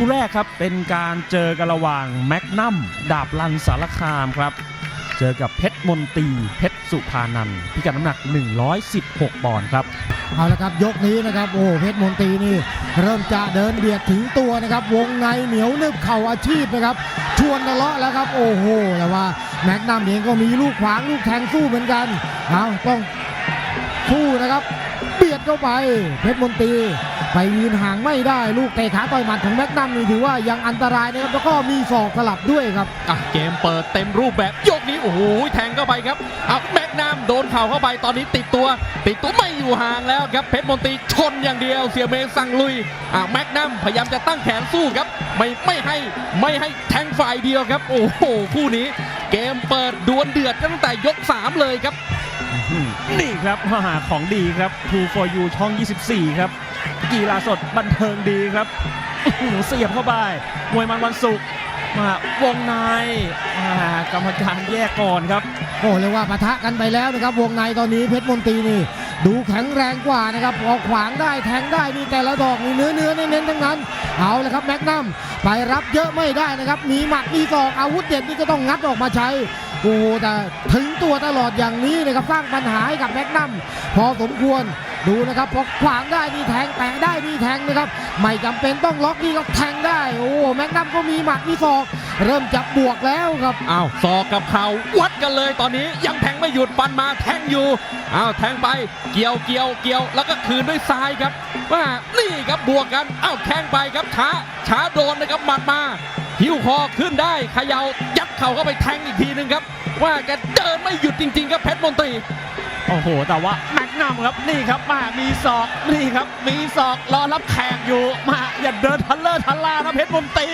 คู่แรกครับเป็นการเจอกันระหว่างแมกนัมดาบลันสารคามครับ เจอกับเพชรมนตรีเพชรสุภานันพิกัดน้ำหนัก 116 ปอนด์ครับ เอาละครับยกนี้นะครับโอ้เพชรมนตรีนี่ เริ่มจะเดินเบียดถึงตัวนะครับ วงในเหนียวนึบเข่าอาชีพนะครับ ชวนทะเลาะแล้วครับโอ้โหแต่ว่าแม็กนัมเองก็มีลูกขวางลูกแทงสู้เหมือนกันเอาต้องสู้นะครับ เบียดเข้าไปเพชรมนตรี ไปยืนห่างไม่ได้ลูกเตะขาต่อยหมัดของแม็กนัมนี่ถือว่ายังอันตรายนะครับแล้วก็มีศอกสลับด้วยครับอะเกมเปิดเต็มรูปแบบยกนี้โอ้โหแทงเข้าไปครับเอาแม็กนัมโดนเข่าเข้าไปตอนนี้ติดตัว ติดตัวไม่อยู่ห่างแล้วครับเพชรมนตรีชนอย่างเดียว เสียเมย์สั่งลุยอะแม็กนัมพยายามจะตั้งแขนสู้ครับ ไม่ไม่ให้ไม่ให้แทงฝ่ายเดียวครับ โอ้โหคู่นี้ เกมเปิดดวลเดือดกันตั้งแต่ยก 3 เลยครับนี่ครับมหาของดีครับ True for You ช่อง 24 ครับ กีฬาสดบันเทิงดีครับหือเสียบเข้าไปมวยมันวันศุกร์มาวงในอ่ากรรมการแยกก่อนครับโอ้เรียกว่าปะทะกันไปแล้วนะครับ วงในตอนนี้เพชรมนตรีนี่ดูแข็งแรงกว่านะครับพอกขวางได้แทงได้นี่แต่ละดอกนี่เนื้อเนื้อเน้นทั้งนั้นเอาละครับแม็กนัมไปรับเยอะไม่ได้นะครับมีหมัดมีศอกอาวุธเด็ดนี่ก็ต้องงัดออกมาใช้โอ้แต่ถึงตัวตลอดอย่างนี้นะครับสร้างปัญหาให้กับแม็กนัมพอสมควร ดูนะครับพอขวางได้นี่แทงแตะได้นี่แทงนะครับไม่จำเป็นต้องล็อกนี่ก็แทงได้โอ้แม็กนัมก็มีหมัดมีศอก เริ่มจับบวกแล้วครับอ้าวศอกกับเข่าวัดกันเลยตอนนี้ยังแทงไม่หยุดฟันมาแทงอยู่อ้าวแทงไปเกี่ยวเกี่ยวเกี่ยวแล้วก็คืนด้วยซ้ายครับว่านี่ครับบวกกันอ้าวแข้งไปครับช้าช้าโดนนะครับหมัดมาหิ้วคอขึ้นได้เขย่ายัดเข่าเข้าไปแทงอีกทีหนึงครับ ว่าแกเดินไม่หยุดจริงๆครับเพชรมนตรี โอ้โห แต่ว่าแม็กนัมครับนี่ครับมามีศอกนี่ครับ มีศอกรอรับแขกอยู่ มาอย่าเดินทันเลอร์ทันลานะเพชรมนตรี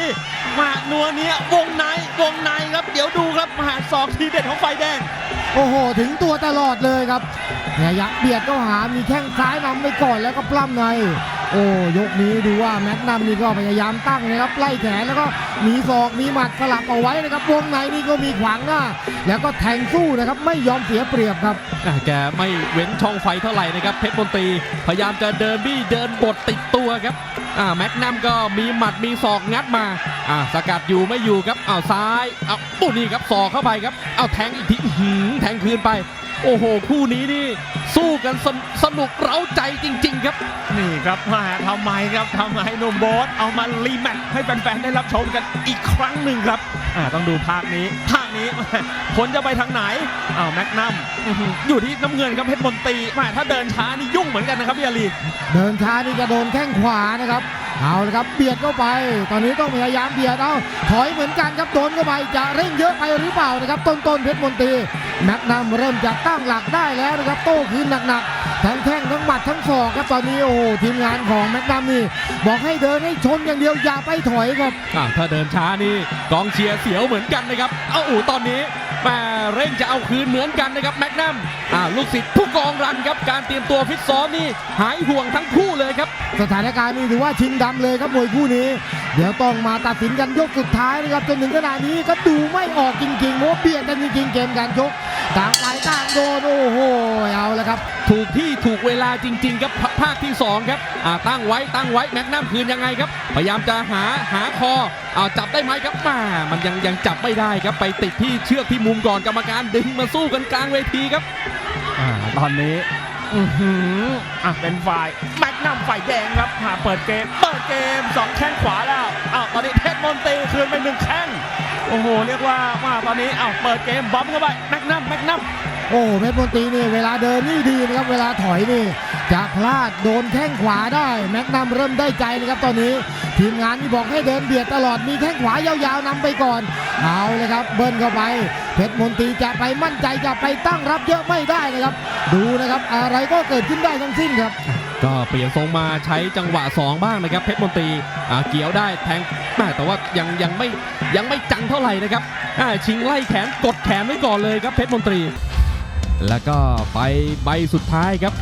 มานัวเนี้ยวงในวงในครับ เดี๋ยวดูครับมาศอกทีเด็ดของไฟแดง โอ้โห ถึงตัวตลอดเลยครับเนี่ยยักเบียดก็หามีแข้งซ้ายนำไปก่อนแล้วก็ปล้ำใน โอ้ยกนี้ดูว่าแม็กนัมนี่ก็พยายามตั้งนะครับไล่แขนแล้วก็มีศอกมีหมัดสลับเอาไว้นะครับวงในนี่ก็มีขวางหน้า แล้วก็แทงสู้นะครับไม่ยอมเสียเปรียบครับอะแกไม่เว้นช่องไฟเท่าไหร่นะครับเพชรมนตรีพยายามจะเดินบี้เดินบดติดตัวครับอ่าแม็กนัมก็มีหมัดมีศอกงัดมาอ่าสกัดอยู่ไม่อยู่ครับอ้าวซ้ายอ้าวปุ๊นี่ครับศอกเข้าไปครับอ้าวแทงอีกทีแทงคืนไป โอ้โห คู่นี้นี่สู้กันสนสนุกเร้าใจจริง ๆ ครับ นี่ครับมาทำไมครับทำไมหนุ่มโบ๊ทเอามารีแมตช์ให้แฟนๆได้รับชมกันอีกครั้งหนึ่งครับอ่าต้องดูภาคนี้ภาคนี้ผลจะไปทางไหนอ้าวแม็กนัมอื้อหืออยู่ที่น้ำเงินครับเพชรมนตรีแมาถ้าเดินช้านี่ยุ่งเหมือนกันนะครับพี่อาลีเดินช้านี่จะโดนแข้งขวานะครับ เอาละครับเบียดเข้าไป ตอนนี้ต้องพยายามเบียดเอาถอยเหมือนกันครับโดนเข้าไปจะเร่งเยอะไปหรือเปล่านะครับ ต้นต้นเพชรมนตรีแม็กนัมเริ่มจะตั้งหลักได้แล้วนะครับ โต้คืนหนักๆทั้งแข้งทั้งหมัดทั้งศอกครับตอนนี้โอ้โหทีมงานของแม็กนัมนี่ บอกให้เดินให้ชนอย่างเดียวอย่าไปถอยครับถ้าเดินช้านี่กองเชียร์เสียวเหมือนกันนะครับ เอาอูตอนนี้แม่เร่งจะเอาคืนเหมือนกันนะครับแม็กนัม อ่าลูกศิษย์ผู้กองรันครับการเตรียมตัวฟิตซ้อมนี่หายห่วงทั้งคู่เลยครับ สถานการณ์นี้ถือว่าชิงดำเลยครับมวยคู่นี้ เดี๋ยวต้องมาตัดสินกันยกสุดท้ายนะครับจนถึงขณะนี้ก็ดูไม่ออกจริงๆเพราะว่าเบียดกันจริงๆเกมการชกต่างฝ่ายต่างโดนโอ้โหเอาละครับ ถูกที่ถูกเวลาจริง ๆ ครับภภาคที่2ครับอ่าตั้งไว้ตั้งไว้แม็กนัมคืนยังไงครับ พยายามจะหาหาคอเอาจับได้ไหมครับมามันยังยังจับไม่ได้ครับไปติดที่เชือกที่มุมก่อนกรรมการดึงมาสู้กันกลางเวทีครับ อ่าตอนนี้อื้อหืออะเป็นฝ่ายแม็กนัมฝ่ายแดงครับหาเปิดเกมเปิดเกมสองแข้งขวาแล้วอ้าวตอนนี้เพชรมนตรีคืนไปหนึ่งแข้งโอ้โหเรียกว่ามาตอนนี้อ้าวเปิดเกมบอมเข้าไปแม็กนัมแม็กนัม โอ้เพชรมนตรีนี่เวลาเดินนี่ดีนะครับเวลาถอยนี่จะพลาดโดนแข้งขวาได้ แม็กนัมเริ่มได้ใจนะครับตอนนี้ ทีมงานนี่บอกให้เดินเบียดตลอดมีแข้งขวายาวๆนำไปก่อนเอาเลยครับเบิ้ลเข้าไป เพชรมนตรีจะไปมั่นใจจะไปตั้งรับเยอะไม่ได้นะครับ ดูนะครับอะไรก็เกิดขึ้นได้ทั้งสิ้นครับ ก็เปลี่ยนทรงมาใช้จังหวะ 2 บ้างนะครับ เพชรมนตรีเกี่ยวได้แทงแม่แต่ว่ายังยังไม่ยังไม่จังเท่าไหร่นะครับชิงไล่แขนกดแขนไว้ก่อนเลยครับเพชรมนตรี แล้วก็ไปใบสุดท้ายครับ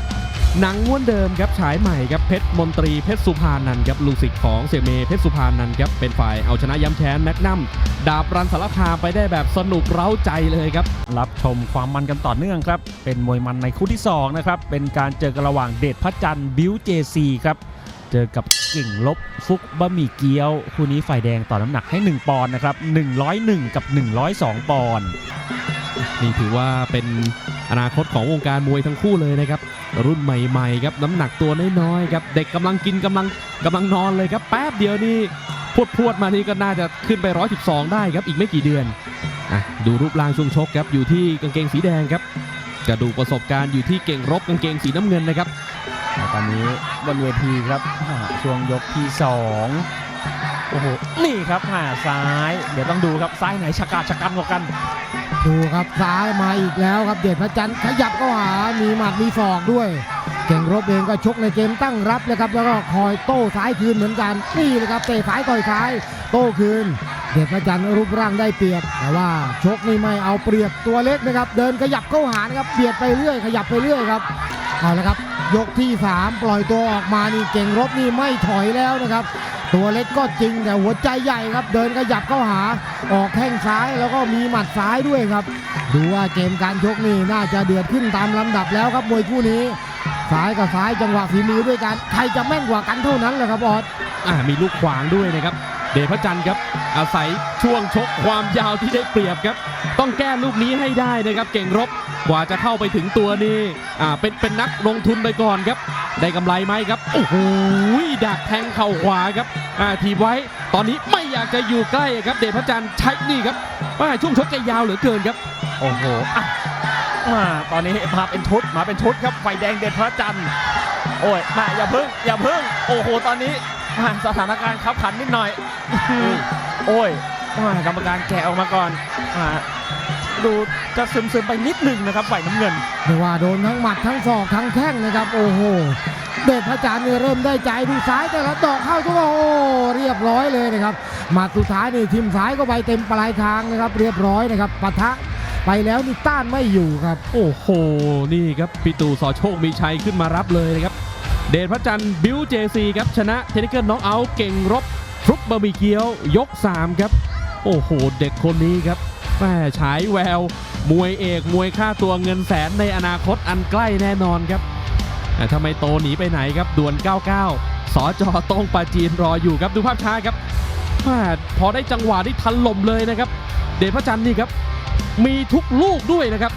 หนังม้วนเดิมครับฉายใหม่ครับเพชรมนตรีเพชรสุภานันครับลูกศิษย์ของเสียเมเพชรสุภานันครับเป็นฝ่ายเอาชนะย้ำแค้นแม็กนัมดาบรันสารคามไปได้แบบสนุกเร้าใจเลยครับ รับชมความมันกันต่อเนื่องครับ เป็นมวยมันในคู่ที่2นะครับเป็นการเจอกันระหว่างเดชพระจันทร์บิวเจซีครับ เจอกับเก่งลบฟุกบะหมี่เกี๊ยว คู่นี้ฝ่ายแดงต่อน้ำหนักให้ 1 ปอนด์นะครับ 101 กับ 102 ปอนด์นี่ถือว่าเป็นอนาคตของวงการมวยทั้งคู่เลยนะครับ รุ่นใหม่ๆครับน้ำหนักตัวน้อยๆครับเด็กกำลังกินกำลังกำลังนอนเลยครับแป๊บเดียวนี่พวดพวดๆมานี่ก็น่าจะขึ้นไป 112 ได้ครับอีกไม่กี่เดือนอะดูรูปร่างช่วงชกครับอยู่ที่กางเกงสีแดงครับกระดูกประสบการณ์อยู่ที่เก่งรบกางเกงสีน้ำเงินนะครับ ตอนนี้บนเวทีครับช่วงยกที่2โอ้โหนี่ครับหาซ้าย เดี๋ยวต้องดูครับซ้ายไหนชะกาชะกันกว่ากัน ดูครับซ้ายมาอีกแล้วครับเดชพระจันทร์ขยับเข้าหามีหมัดมีศอกด้วย เก่งรบเองก็ชกในเกมตั้งรับเลยครับแล้วก็คอยโต้ซ้ายคืนเหมือนกันนี่เลยครับเตะซ้ายต่อยซ้าย โต้คืน เดชพระจันทร์รูปร่างได้เปรียบแต่ว่าชกนี่ไม่เอาเปรียบตัวเล็กนะครับ เดินขยับเข้าหานะครับเบียดไปเรื่อย ขยับไปเรื่อยครับเอาละครับ ยกที่ 3 ปล่อยตัวออกมานี่เก่งรบนี่ไม่ถอยแล้วนะครับ ตัวเล็กก็จริงแต่หัวใจใหญ่ครับ เดินขยับเข้าหาออกแข้งซ้ายแล้วก็มีหมัดซ้ายด้วยครับ ดูว่าเกมการชกนี่น่าจะเดือดขึ้นตามลำดับแล้วครับมวยคู่นี้ซ้ายกับซ้ายจังหวะฝีมือด้วยกันใครจะแม่นกว่ากันเท่านั้นแหละครับออสอ่ามีลูกขวางด้วยนะครับเดชพระจันทร์ครับ อาศัยช่วงชกความยาวที่ได้เปรียบครับ ต้องแก้ลูกนี้ให้ได้นะครับ เก่งรบ กว่าจะเข้าไปถึงตัวนี้อ่าเป็นเป็นนักลงทุนไปก่อนครับ ได้กำไรไหมครับ โอ้โหดักแทงเข่าขวาครับอ่าทีบไว้ ตอนนี้ไม่อยากจะอยู่ใกล้ครับ เดชพระจันทร์ใช้นี่ครับว่าช่วงชกแกยาวเหลือเกินครับ โอ้โหอะมาตอนนี้มาเป็นชุดมาเป็นชุดครับไฟแดงเด็ดพระจันทร์โอ้ยมาอย่าพึ่งอย่าพึ่ง โอ้โห ตอนนี้อ่าสถานการณ์ขับขันนิดหน่อยอื้อหือโอ้ยอ่ากรรมการแกะออกมาก่อนอ่า ดูจะซึมๆไปนิดหนึ่งนะครับฝ่ายน้ำเงินไม่ว่าโดนทั้งหมัดทั้งศอกทั้งแข้งนะครับ โอ้โห เดชพระจันทร์เนี่ยเริ่มได้ใจดูซ้ายแต่ละดอกเข้าทุกโอ้เรียบร้อยเลยนะครับหมัดสุดท้ายนี่ทิมซ้ายก็ไปเต็มปลายทางนะครับ เรียบร้อยนะครับปะทะไปแล้วนี่ต้านไม่อยู่ครับ โอ้โห นี่ครับพี่ตู่สอโชคมีชัยขึ้นมารับเลยนะครับ เดชพระจันทร์บิวเจซีครับชนะเทนิเกิลน็อกเอาท์เก่งรบฟลุกบะหมี่เกี๊ยวยก 3 ครับ โอ้โห เด็กคนนี้ครับ แม่ฉายแวว มวยเอกมวยค่าตัวเงินแสนในอนาคตอันใกล้แน่นอนครับแต่ทำไมโตหนีไปไหนครับด่วน 99 สอจอตรงปาจีนรออยู่ครับดูภาพช้าครับพอได้จังหวะที่ทันลมเลยนะครับ เดชพระจันทร์นี่ครับ มีทุกลูกด้วยนะครับ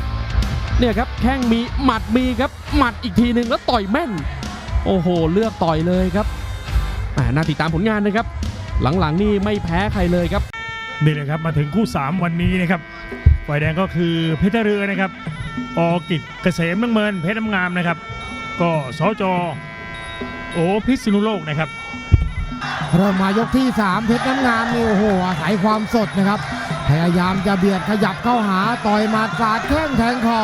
เนี่ยครับแข้งมีหมัดมีครับหมัดอีกทีหนึ่งแล้วต่อยแม่น โอ้โห เลือกต่อยเลยครับน่าติดตามผลงานนะครับ หลังๆนี่ไม่แพ้ใครเลยครับ นี่เลยครับมาถึงคู่ 3 วันนี้นะครับฝ่ายแดงก็คือเพชรเรือนะครับออกิจเกษมน้ำเมินเพชรน้ำงามนะครับ ก็สจโอพิษณุโลกนะครับเริ่มมายกที่ 3 เพชรน้ำงามนี่โอ้โหอาศัยความสดนะครับ พยายามจะเบียดขยับเข้าหาต่อยมัดสาดแข้งแทงเข่า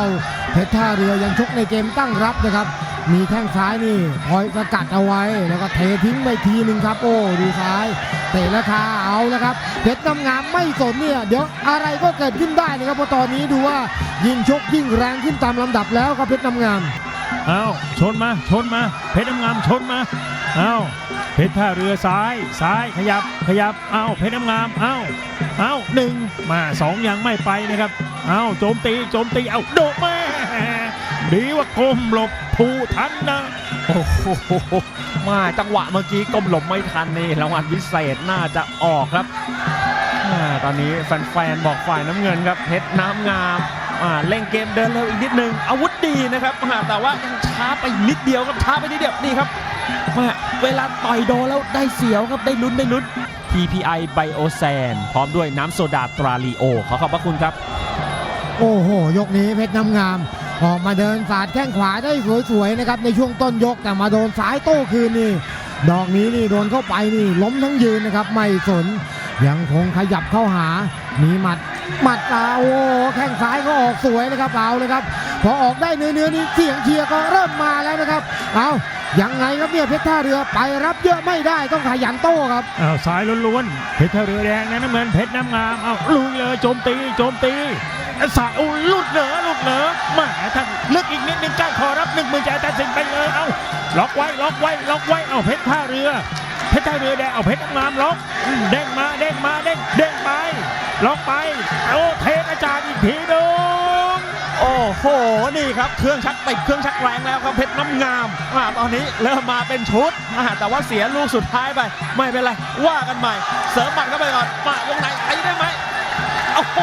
เพชรท่าเรือยังชกในเกมตั้งรับนะครับ มีแข้งซ้ายนี่คอยสกัดเอาไว้แล้วก็เททิ้งไปทีหนึ่งครับ โอ้ดูซ้าย เตะราคาเอาแล้วครับ เพชรน้ำงามไม่สนเนี่ย เดี๋ยวอะไรก็เกิดขึ้นได้นะครับเพราะตอนนี้ดูว่ายิ่งชกยิ่งแรงขึ้นตามลำดับแล้วครับเพชรน้ำงามเอาชนมาชนมา เพชรน้ำงามชนมาเอาเพชรท่าเรือซ้ายซ้ายขยับขยับเอาเพชรน้ำงามเอาเอาหนึ่งมาสองยังไม่ไปนะครับเอาโจมตีโจมตีเอาโดดม่ ดีว่าก้มหลบผูทันนะ โอ้โหมาจังหวะเมื่อกี้ก้มหลบไม่ทันนี่รางวัลพิเศษน่าจะออกครับอ่าตอนนี้แฟนๆบอกฝ่ายน้ำเงินครับเพชรน้ำงามอ่าเล่นเกมเดินเร็วอีกนิดนึง อาวุธดีนะครับอ่าแต่ว่ายังช้าไปนิดเดียวครับช้าไปนิดเดียวนี่ครับมาเวลาต่อยโดนแล้วได้เสียวครับได้ลุ้นได้ลุ้น TPI Biosan พร้อมด้วยน้ำโซดาตราลีโอขอขอบพระคุณครับ โอ้โห ยกนี้เพชรน้ำงาม ออกมาเดินสาดแข้งขวาได้สวยๆนะครับในช่วงต้นยกแต่มาโดนซ้ายโต้คืนนี่ดอกนี้นี่โดนเข้าไปนี่ล้มทั้งยืนนะครับไม่สนยังคงขยับเข้าหา มีหมัดหมัดตาโอ้แข้งซ้ายก็ออกสวยนะครับเอาเลยครับ พอออกได้เนื้อๆนี่เสียงเชียร์ก็เริ่มมาแล้วนะครับ เอายังไงครับเนี่ยเพชรท่าเรือไปรับเยอะไม่ได้ต้องขยันโต้ครับอ้าวซ้ายล้วนๆเพชรท่าเรือแดงนะน้ำเงินเพชรน้ำงามเอาลุยเลยโจมตีโจมตี สายอุ้ยลุดเหนือลุดเหนือแหมาท่านลึกอีกนิดนึงก้านคอรับหนึ่งมือใจตัดสินไปเลยเอาล็อกไว้ล็อกไว้ล็อกไว้เอาเพชรท่าเรือ เพชรท่าเรือแดงเอาเพชรน้ำงามล็อกเด้งมาเด้งมาเด้งเด้งไปล็อกไปโอ้เทกระจาดอีกทีหนึงโอ้โหนี่ครับเครื่องชักติดเครื่องชักแรงแล้วครับเพชรน้ำงามอ่าตอนนี้เริ่มมาเป็นชุดอ่าแต่ว่าเสียลูกสุดท้ายไป ไม่เป็นไรว่ากันใหม่ เสริมหมัดเข้าไปก่อนมาวงในตีได้ไหมโอ้โห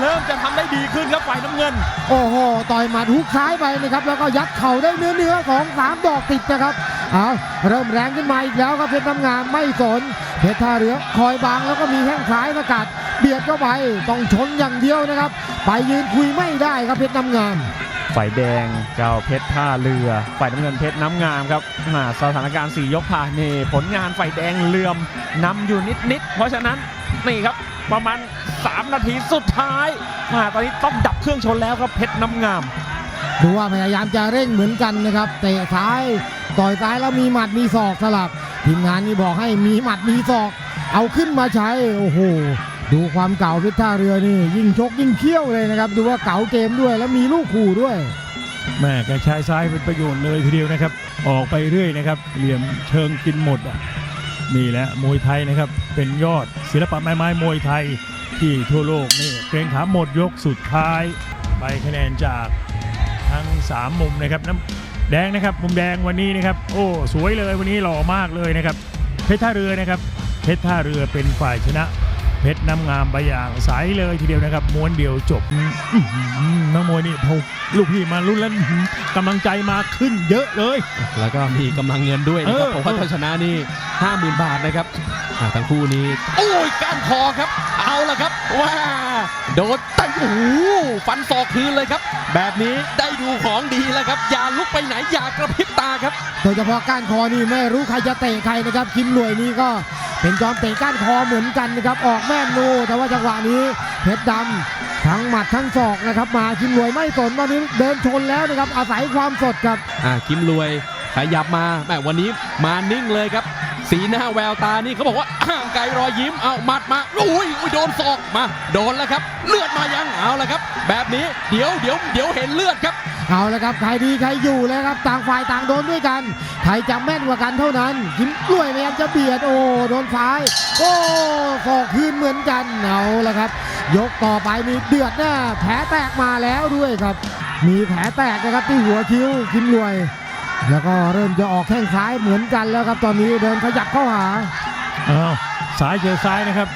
เริ่มจะทำได้ดีขึ้นครับฝ่ายน้ำเงิน โอ้โห ต่อยหมัดฮุกซ้ายไปนะครับ แล้วก็ยัดเข่าได้เนื้อเนื้อๆสองสามดอกติดนะครับ เอาเริ่มแรงขึ้นมาอีกแล้วครับเพชรน้ำงามไม่สน เพชรท่าเรือคอยบังแล้วก็มีแข้งซ้ายสกัด เบียดเข้าไป ต้องชนอย่างเดียวนะครับ ไปยืนคุยไม่ได้ครับเพชรน้ำงามฝ่ายแดงเจ้าเพชรท่าเรือ ฝ่ายน้ำเงินเพชรน้ำงามครับอ่าสถานการณ์4ยกผ่านนี่ผลงานฝ่ายแดงเลื่อมนำอยู่นิดๆเพราะฉะนั้นนี่ครับประมาณ 3 นาทีสุดท้ายอ่าตอนนี้ต้องดับเครื่องชนแล้วครับเพชรน้ำงาม ดูว่าพยายามจะเร่งเหมือนกันนะครับเตะซ้ายต่อยซ้ายแล้วมีหมัดมีศอกสลับทีมงานนี่บอกให้มีหมัดมีศอก เอาขึ้นมาใช้โอ้โหดูความเก่าเพชรท่าเรือนี่ยิ่งชกยิ่งเขี้ยวเลยนะครับ ดูว่าเก่าเกมด้วยแล้วมีลูกขู่ด้วยแม่แกใช้ซ้ายเป็นประโยชน์เลยทีเดียวนะครับ ออกไปเรื่อยนะครับ เหลี่ยมเชิงกินหมดอะนี่แหละมวยไทยนะครับ เป็นยอดศิลปะไม้ไม้มวยไทย ที่ทั่วโลกนี่เกรงขาหมดยกสุดท้ายไปคะแนนจากทั้ง 3 มุมนะครับน้ำแดงนะครับ มุมแดงวันนี้นะครับ โอ้สวยเลยวันนี้หล่อมากเลยนะครับเพชรท่าเรือนะครับเพชรท่าเรือเป็นฝ่ายชนะ เพชรน้ำงามไปอย่างสายเลยทีเดียวนะครับม้วนเดียวจบอื้อหือนักมวยนี่พอลูกพี่มาลุ้นแล้วอื้อหือกำลังใจมาขึ้นเยอะเลย แล้วก็มีกำลังเงินด้วยนะครับเออผมว่าถ้าชนะนี่50,000บาทนะครับอ่าทั้งคู่นี้โอ้ยก้านคอครับ เอาละครับว้าโดนเตะโอ้โหฟันศอกคืนเลยครับ แบบนี้ได้ดูของดีแล้วครับ อย่าลุกไปไหนอย่ากระพริบตาครับโดยเฉพาะก้านคอนี่ไม่รู้ใครจะเตะใครนะครับคิมรวยนี่ก็ เป็นจอมเตะก้านคอเหมือนกันนะครับออกแม่นูแต่ว่าจังหวะนี้เพชรดำทั้งหมัดทั้งศอกนะครับมาคิมรวยไม่สนตอนนี้เดินชนแล้วนะครับอาศัยความสดครับอ่าคิมรวยขยับมาแหมวันนี้มานิ่งเลยครับ สีหน้าแววตานี่เขาบอกว่าไกลรอยยิ้มเอาหมัดมาอุ้ยอุ้ยโดนศอกมา โดนแล้วครับ เลือดมายังเอาละครับ แบบนี้เดี๋ยวเดี๋ยวเดี๋ยวเห็นเลือดครับ เอาละครับใครดีใครอยู่แล้วครับต่างฝ่ายต่างโดนด้วยกันใครจะแม่นกว่ากันเท่านั้นคิมรวยพยายามจะเบียดโอ้โดนซ้ายโอ้ศอกคืนเหมือนกันเอาละครับ ยกต่อไปนี่เดือดแน่แผลแตกมาแล้วด้วยครับ มีแผลแตกนะครับที่หัวคิ้วคิมรวย แล้วก็เริ่มจะออกแข้งซ้ายเหมือนกันแล้วครับตอนนี้เดินขยับเข้าหาอ้าวซ้ายเจอซ้ายนะครับ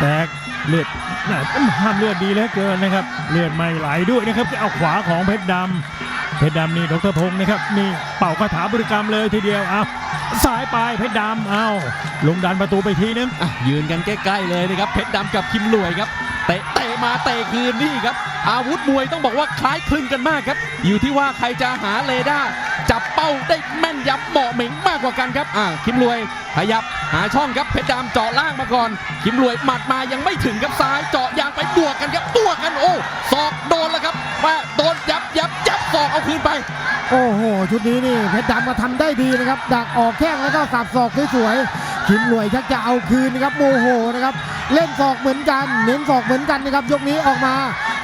แตกเลือด น่ะห้ามเลือดดีเหลือเกินนะครับ เลือดไม่ไหลด้วยนะครับเอาขวาของเพชรดำเพชรดำนี่ดรพงศ์นะครับนี่เป่าคาถาบริกรรมเลยทีเดียวเอาซ้ายไปเพชรดำเอาลงดันประตูไปทีนึงอะยืนกันใกล้ๆเลยนะครับเพชรดำกับคิมรวยครับเตะเตะมาเตะคืนนี่ครับ อาวุธมวยต้องบอกว่าคล้ายคลึงกันมากครับ อยู่ที่ว่าใครจะหาเรดาร์จับเป้าได้แม่นยำเหมาะเหม่งมากกว่ากันครับอ่าคิมรวยขยับ หาช่องครับเพชรดำเจาะล่างมาก่อน คิมรวยหมัดมายังไม่ถึงครับซ้ายเจาะยางไปบวกกันครับบวกกันโอ้ศอกโดนแล้วครับว่าโดนยับยับยับศอกเอาคืนไป โอ้โห ชุดนี้นี่เพชรดำมาทำได้ดีนะครับ ดักออกแข้งแล้วก็สับศอกสวยๆคิมรวยชักจะเอาคืนนะครับโมโหนะครับเล่นศอกเหมือนกันเน้นศอกเหมือนกันนะครับยกนี้ออกมา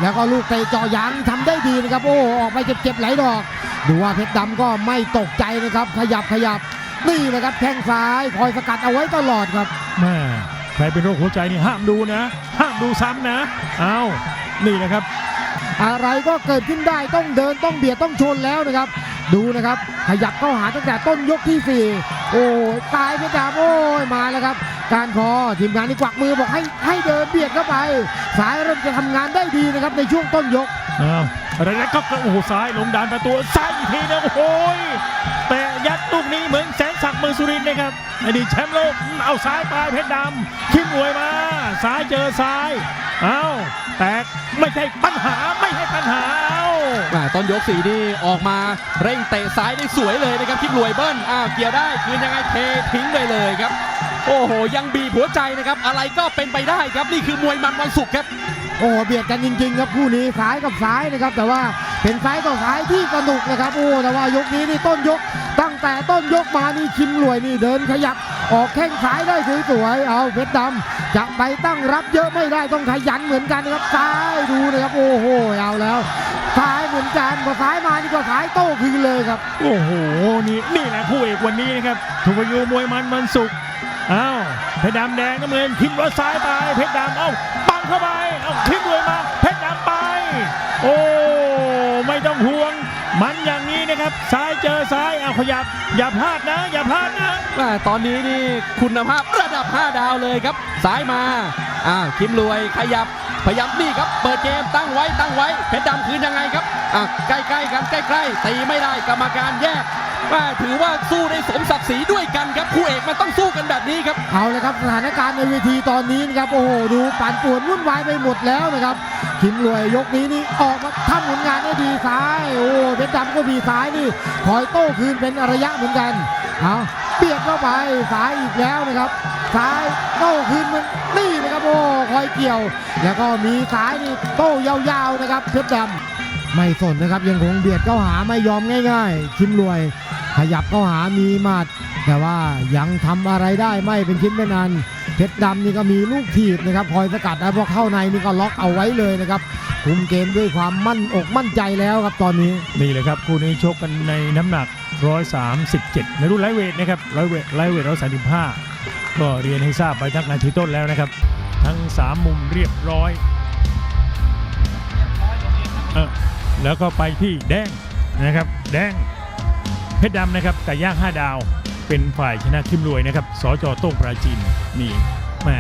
แล้วก็ลูกเตะเจาะยางทำได้ดีนะครับ โอ้ออกไปเจ็บๆหลายดอก ดูว่าเพชรดำก็ไม่ตกใจนะครับ ขยับขยับ นี่นะครับแข้งซ้ายคอยสกัดเอาไว้ตลอดครับแม่ใครเป็นโรคหัวใจนี่ห้ามดูนะ ห้ามดูซ้ำนะเอานี่นะครับ อะไรก็เกิดขึ้นได้ต้องเดินต้องเบียดต้องชนแล้วนะครับ ดูนะครับขยับเข้าหาตั้งแต่ต้นยกที่ 4 โอ้ยตายเพชรดำโอ้ยมาแล้วครับ การคอทีมงานนี่กวักมือบอกให้ให้เดินเบียดเข้าไป สายเริ่มจะทำงานได้ดีนะครับในช่วงต้นยกอ้าว อะไรนะก็โอ้โหซ้ายลงดานประตูซ้ายอีกทีนะโอ้โหยแต่ยัดลูกนี้เหมือนแสนศักดิ์เมืองสุรินทร์นะครับอดีตแชมป์โลกเอาซ้ายไปเพชรดำขึ้นมวยมาซ้ายเจอซ้ายเอาแตกไม่ใช่ปัญหาไม่ใช่ปัญหาเอนยกสีนี่ออกมาเร่งเตะซ้ายได้สวยเลยนะครับคิดรวยเบิ้ลอ้าวเกี่ยวได้คืนยังไงเททิ้งไปเลยครับ โอ้โห ยังบีบหัวใจนะครับ อะไรก็เป็นไปได้ครับนี่คือมวยมันวันศุกร์ครับ โอ้เบียดกันจริงๆครับคู่นี้ซ้ายกับซ้ายนะครับ แต่ว่าเป็นซ้ายต่อซ้ายที่สนุกนะครับโอ้แต่ว่ายกนี้นี่ต้นยก ตั้งแต่ต้นยกมานี่คิมรวยนี่เดินขยับออกแข้งซ้ายได้สวยๆเอาเพชรดำจะไปตั้งรับเยอะไม่ได้ต้องขยันเหมือนกันนะครับซ้ายดูนะครับโอ้โหเอาแล้วซ้ายเหมือนกันพอซ้ายมานี่ก็ซ้ายโต้คืนเลยครับ โอ้โหนี่นี่แหละคู่เอกวันนี้นะครับทุกยูมวยมันวันศุกอ้าว เพชรดำแดงน้ำเงินทิ้มรถซ้ายไป เพชรดำเอ้าปังเข้าไปเอ้าทิ้มรวยมา เพชรดำไป โอ้ไม่ต้องห่วง มันอย่างนี้นะครับซ้ายเจอซ้ายเอาขยับ อย่าพลาดนะ อย่าพลาดนะตอนนี้นี่คุณภาพระดับ 5 ดาวเลยครับซ้ายมาอ่าคิมรวยขยับพยายามนี่ครับเปิดเกมตั้งไว้ตั้งไว้เพชรดำคืนยังไงครับอะใกล้ๆกันใกล้ๆตีไม่ได้กรรมการแยก ม่ถือว่าสู้ได้สมศักดิ์ศรีด้วยกันครับคู่เอกมันต้องสู้กันแบบนี้ครับ เอาเลยครับสถานการณ์ในเวทีตอนนี้นะครับโอ้โหดูปั่นป่วนวุ่นวายไปหมดแล้วนะครับคิมรวยยกนี้นี่ออกมาทำผลงานได้ดีซ้าย โอ้เพชรดำก็มีซ้ายนี่คอยโต้คืนเป็นระยะเหมือนกันเอาเบียดเข้าไปซ้ายอีกแล้วนะครับซ้ายโต้คืนมันนี่นะครับโอ้คอยเกี่ยว แล้วก็มีซ้ายนี่โต้ยาวๆนะครับเพชรดำ ไม่สนนะครับยังคงเบียดเข้าหาไม่ยอมง่าย ๆ คิมรวย ขยับเข้าหามีหมัด แต่ว่ายังทำอะไรได้ไม่เป็นชิ้นเป็นอันเพชรดำนี่ก็มีลูกถีบนะครับคอยสกัดแล้วพอเข้าในนี่ก็ล็อกเอาไว้เลยนะครับคุมเกมด้วยความมั่นอกมั่นใจแล้วครับตอนนี้นี่เลยครับคู่นี้ชกกันในน้ำหนัก 137 ในรุ่นไลเวทนะครับไลท์เวทไลท์เวท135 ก็เรียนให้ทราบไปทั้งนาทีต้นแล้วนะครับ ทั้ง 3 มุมเรียบร้อยเออ แล้วก็ไปที่แดงนะครับ แดงเพชรดำนะครับไก่ย่าง5ดาวเป็นฝ่ายชนะคิมรวยนะครับสจโต้งปราจีนนี่แม่